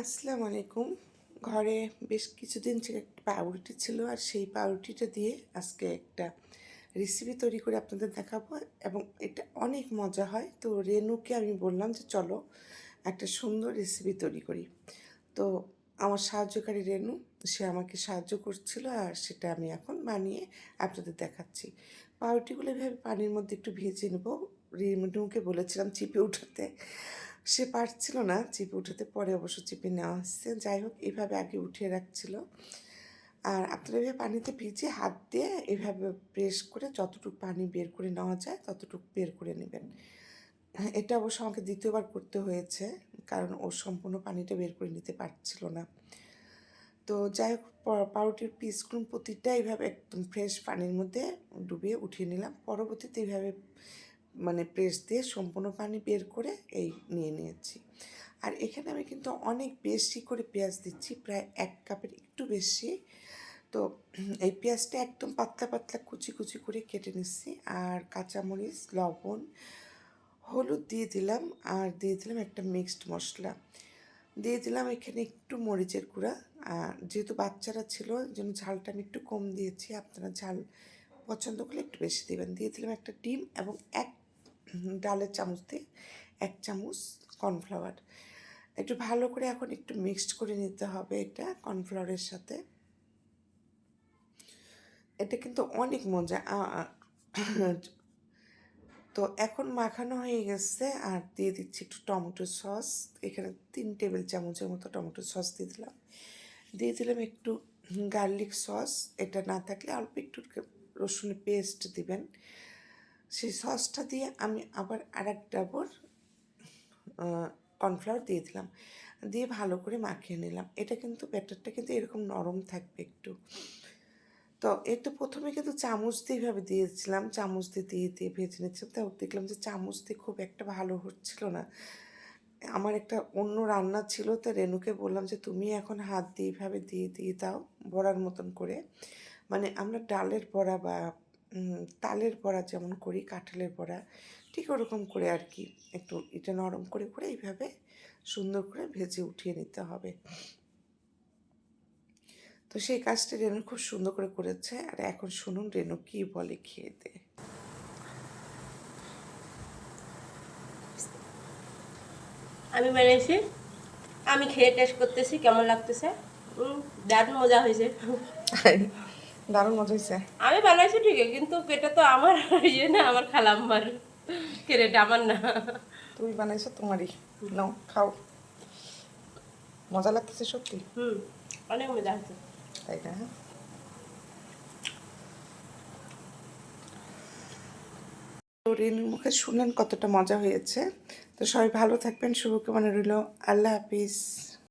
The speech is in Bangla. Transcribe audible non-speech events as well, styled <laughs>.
আসসালামু আলাইকুম। ঘরে বেশ কিছুদিন একটা পাউরুটি ছিল আর সেই পাউরুটিটা দিয়ে আজকে একটা রেসিপি তৈরি করে আপনাদের দেখাবো এবং এটা অনেক মজা হয়। তো রেনুকে আমি বললাম যে চলো একটা সুন্দর রেসিপি তৈরি করি। তো আমার সাহায্যকারী রেনু, সে আমাকে সাহায্য করছিল আর সেটা আমি এখন বানিয়ে আপনাদের দেখাচ্ছি। পাউরুটিগুলো এভাবে পানির মধ্যে একটু ভেজে নেব। রেনুকে বলেছিলাম চিপে উঠাতে। সে পারছিল না চিপে উঠাতে, পরে অবশ্য চিপে নেওয়া হচ্ছে। যাই হোক, এভাবে আগে উঠিয়ে রাখছিল। আর আপনারা এভাবে পানিতে ভিজে হাত দিয়ে এভাবে প্রেস করে যতটুকু পানি বের করে নেওয়া যায়, ততটুকু বের করে নেবেন। এটা অবশ্য আমাকে দ্বিতীয়বার করতে হয়েছে, কারণ ও সম্পূর্ণ পানিটা বের করে নিতে পারছিল না। তো যাই হোক পাউরুটির পিসগুলো প্রতিটা এইভাবে একদম ফ্রেশ পানির মধ্যে ডুবিয়ে উঠিয়ে নিলাম। পরবর্তীতে এইভাবে মানে প্রেস দিয়ে সম্পূর্ণ পানি বের করে এই নিয়ে নিয়েছি। আর এখানে আমি কিন্তু অনেক বেশি করে পেঁয়াজ দিচ্ছি, প্রায় এক কাপের একটু বেশি। তো এই পেঁয়াজটা একদম পাতলা পাতলা কুচি কুচি করে কেটে নিচ্ছি। আর কাঁচামরিচ, লবণ, হলুদ দিয়ে দিলাম। আর দিয়ে দিলাম একটা মিক্সড মশলা। দিয়ে দিলাম এখানে একটু মরিচের গুঁড়া। আর যেহেতু বাচ্চারা ছিল জন্য ঝালটা আমি একটু কম দিয়েছি, আপনারা ঝাল পছন্দ করলে একটু বেশি দেবেন। দিয়ে দিলাম একটা ডিম এবং এক ডালের চামচ দিয়ে এক চামচ কর্নফ্লাওয়ার। একটু ভালো করে এখন একটু মিক্সড করে নিতে হবে এটা কর্নফ্লাওয়ারের সাথে। এটা কিন্তু অনেক মজা তো এখন মাখানো হয়ে গেছে আর দিয়ে দিচ্ছি একটু টমেটো সস। এখানে তিন টেবিল চামচের মতো টমেটো সস দিয়ে দিলাম। দিয়ে দিলাম একটু গার্লিক সস। এটা না থাকলে অল্প একটু রসুনের পেস্ট দিবেন। সেই সসটা দিয়ে আমি আবার আর এক ডাবর কর্নফ্লাওয়ার দিয়ে দিলাম। দিয়ে ভালো করে মাখিয়ে নিলাম। এটা কিন্তু ব্যাটারটা কিন্তু এরকম নরম থাকবে একটু। তো এই তো প্রথমে কিন্তু চামচ দিয়ে এইভাবে দিয়েছিলাম। চামচ দিয়ে দিয়ে দিয়ে ভেজে নিচ্ছিলাম। তাও দেখলাম যে চামচ দিয়ে খুব একটা ভালো হচ্ছিল না। আমার একটা অন্য রান্না ছিল, তো রেনুকে বললাম যে, তুমি এখন হাত দিয়ে এইভাবে দিয়ে দিয়ে দাও বড়ার মতন করে। মানে আমরা ডালের বড়া বা তালের বড়া যেমন করি কাঁঠালের বড়া ঠিক ওরকম করে আর কি একটু এটা নরম করে করে এইভাবে সুন্দর করে ভেজে উঠিয়ে নিতে হবে। তো সেই কাজটা রেনু খুব সুন্দর করে করেছে আর এখন শুনুন রেনু কি বলে খেতে আমি বানিয়েছি আমি খেয়ে টেস্ট করতেছি কেমন লাগতেছে? উম, দারুণ মজা হয়েছে। <laughs> দারুণ মজা হয়েছে আমি বানাইছি ঠিকই কিন্তু এটা তো আমার <laughs> ইয়ে না আমার খালাম্মার। ক্রেডিট আমার না। তুমি বানাইছো তোমারই। নাও খাও। মজা লাগতেছে সত্যি। হুম অনেক মজা হয়েছে তাই না? রেনুর মুখে শুনলেন কতটা মজা হয়েছে। তো সবাই ভালো থাকবেন শুভকামনা রইল। আল্লাহ হাফিজ।